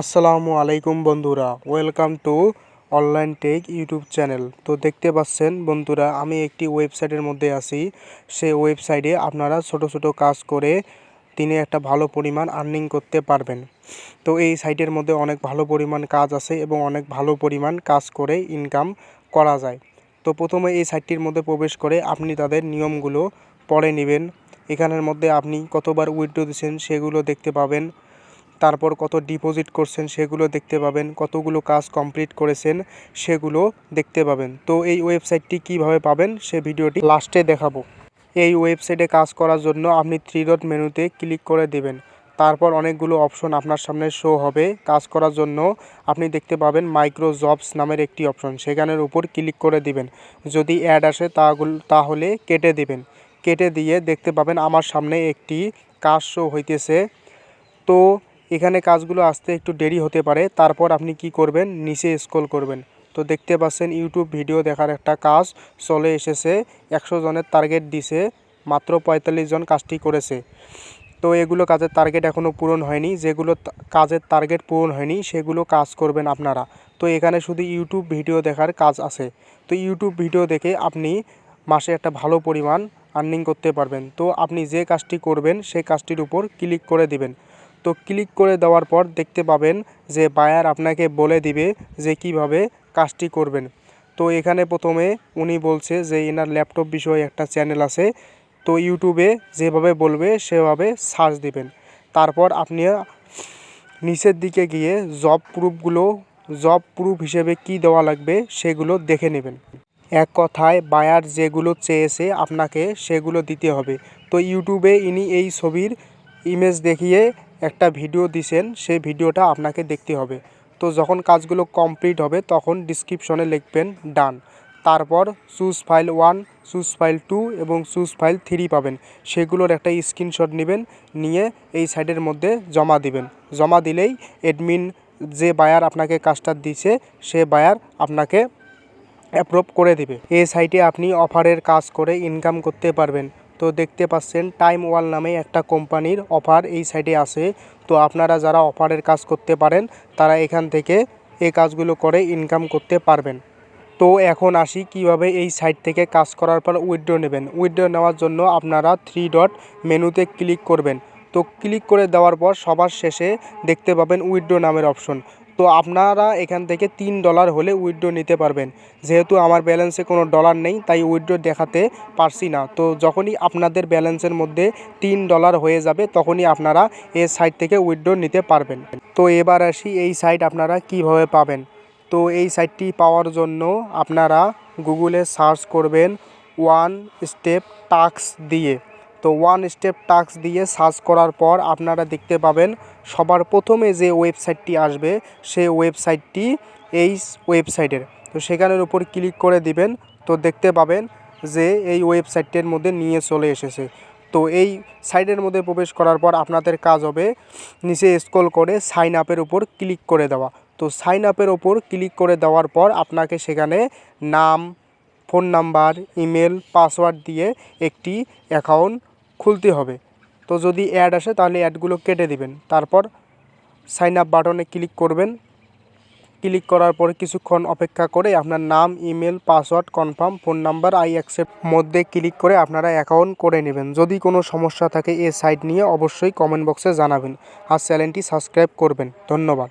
আসসালামু আলাইকুম বন্ধুরা, welcome to online tech YouTube channel. তো দেখতে পাচ্ছেন বন্ধুরা, আমি একটি ওয়েবসাইটের মধ্যে আছি। সেই ওয়েবসাইটে আপনারা ছোট ছোট কাজ করে দিনে একটা ভালো পরিমাণ আর্নিং করতে পারবেন। তো এই সাইটের মধ্যে অনেক ভালো পরিমাণ কাজ আছে এবং অনেক ভালো পরিমাণ কাজ করে ইনকাম করা যায়। তো প্রথমে এই সাইটটির মধ্যে প্রবেশ করে আপনি তাদের নিয়মগুলো পড়ে নেবেন। এখানের মধ্যে আপনি কতবার উইথড্র দিচ্ছেন সেগুলো দেখতে পাবেন। তারপর কত ডিপোজিট করছেন সেগুলো দেখতে পাবেন, কতগুলো কাজ কমপ্লিট করেছেন সেগুলো দেখতে পাবেন। তো এই ওয়েবসাইটটি কীভাবে পাবেন সে ভিডিওটি লাস্টে দেখাবো। এই ওয়েবসাইটে কাজ করার জন্য আপনি থ্রি ডট মেনুতে ক্লিক করে দেবেন। তারপর অনেকগুলো অপশন আপনার সামনে শো হবে। কাজ করার জন্য আপনি দেখতে পাবেন মাইক্রো জবস নামের একটি অপশন সেখানের উপর ক্লিক করে দিবেন। যদি অ্যাড আসে তাগুলো তাহলে কেটে দিবেন। কেটে দিয়ে দেখতে পাবেন আমার সামনে একটি কাজ শো হইতেছে। তো এখানে কাজগুলো আসতে একটু দেরি হতে পারে। তারপর আপনি কি করবেন? নিচে স্ক্রল করবেন। তো দেখতে পাচ্ছেন ইউটিউব ভিডিও দেখার একটা কাজ। চলে এসেছে। একশো জনের টার্গেট দিছে। মাত্র পঁয়তাল্লিশ জন কাজটি করেছে। তো এগুলো কাজের টার্গেট এখনও পূরণ হয়নি। যেগুলো কাজের টার্গেট পূরণ হয়নি, সেগুলো কাজ করবেন আপনারা। তো এখানে শুধু ইউটিউব ভিডিও দেখার কাজ আছে। তো ইউটিউব ভিডিও দেখে আপনি মাসে একটা ভালো পরিমাণ আর্নিং করতে পারবেন। তো আপনি যে কাজটি করবেন সেই কাজটির উপর ক্লিক করে দিবেন। তো ক্লিক করে দেওয়ার পর দেখতে পাবেন যে বায়ার আপনাকে বলে দিবে যে কীভাবে কাজটি করবেন। তো এখানে প্রথমে উনি বলছে যে এনার ল্যাপটপ বিষয়ে একটা চ্যানেল আছে, তো ইউটিউবে যেভাবে বলবে সেভাবে সার্চ দিবেন। তারপর আপনি নিচের দিকে গিয়ে জব প্রুফগুলো জব প্রুফ হিসেবে কি দেওয়া লাগবে সেগুলো দেখে নেবেন। এক কথায় বায়ার যেগুলো চেয়েছে আপনাকে সেগুলো দিতে হবে। তো ইউটিউবে ইনি এই ছবির ইমেজ দেখিয়ে একটা ভিডিও দিছেন, সেই ভিডিওটা আপনাকে দেখতে হবে। তো যখন কাজগুলো কমপ্লিট হবে, তখন ডিসক্রিপশনে লিখবেন, ডান। তারপর choose file one choose file two এবং চুজ ফাইল থ্রি পাবেন। সেগুলোর একটা স্ক্রিনশট নেবেন, নিয়ে এই সাইডের মধ্যে জমা দিবেন। জমা দিলেই অ্যাডমিন যে বায়ার আপনাকে কাজটা দিছে, সে বায়ার আপনাকে অ্যাপ্রুভ করে দেবে। এই সাইটে আপনি অফারের কাজ করে ইনকাম করতে পারবেন। তো দেখতে পাচ্ছেন টাইম ওয়াল নামে একটা কোম্পানির অফার এই সাইডে আছে। তো আপনারা যারা অফারের কাজ করতে পারেন, তারা এখান থেকে এই কাজগুলো করে ইনকাম করতে পারবেন। তো এখন আসি কীভাবে এই সাইট থেকে কাজ করার পর উইড্রো নেবেন। উইথড্র নেওয়ার জন্য আপনারা থ্রি ডট মেনুতে ক্লিক করবেন। তো ক্লিক করে দেওয়ার পর সবার শেষে দেখতে পাবেন উইথড্র নামের অপশন তো আপনারা এখান থেকে তিন ডলার হলে উইথড্র নিতে পারবেন। যেহেতু আমার ব্যালেন্সে কোনো ডলার নেই, তাই উইথড্র দেখাতে পারছি না। তো যখনই আপনাদের ব্যালেন্সের মধ্যে তিন ডলার হয়ে যাবে, তখনই আপনারা এই সাইট থেকে উইথড্র নিতে পারবেন। তো এবার আসি এই সাইট আপনারা কীভাবে পাবেন। তো এই সাইটটি পাওয়ার জন্য আপনারা গুগলে সার্চ করবেন ওয়ান স্টেপ টাক্স দিয়ে। তো ওয়ান স্টেপ টাক্স দিয়ে সার্চ করার পর আপনারা দেখতে পাবেন সবার প্রথমে যে ওয়েবসাইটটি আসবে, সেই ওয়েবসাইটটি এই ওয়েবসাইটের তো সেখানের উপর ক্লিক করে দিবেন, তো দেখতে পাবেন যে এই ওয়েবসাইটটির মধ্যে নিয়ে চলে এসেছে। তো এই সাইটের মধ্যে প্রবেশ করার পর আপনাদের কাজ হবে নিচে স্ক্রল করে সাইন আপের উপর ক্লিক করে দেওয়া। তো সাইন আপের ওপর ক্লিক করে দেওয়ার পর আপনাকে সেখানে নাম ফোন নাম্বার ইমেল পাসওয়ার্ড দিয়ে একটি অ্যাকাউন্ট খুলতে হবে। তো যদি অ্যাড আসে তাহলে অ্যাডগুলো কেটে দিবেন। তারপর সাইন আপ বাটনে ক্লিক করবেন। ক্লিক করার পরে কিছুক্ষণ অপেক্ষা করে আপনার নাম email password confirm phone number I accept মধ্যে ক্লিক করে আপনারা অ্যাকাউন্ট করে নেবেন। যদি কোনো সমস্যা থাকে এই সাইট নিয়ে অবশ্যই কমেন্ট বক্সে জানাবেন। আর চ্যানেলটি সাবস্ক্রাইব করবেন। ধন্যবাদ।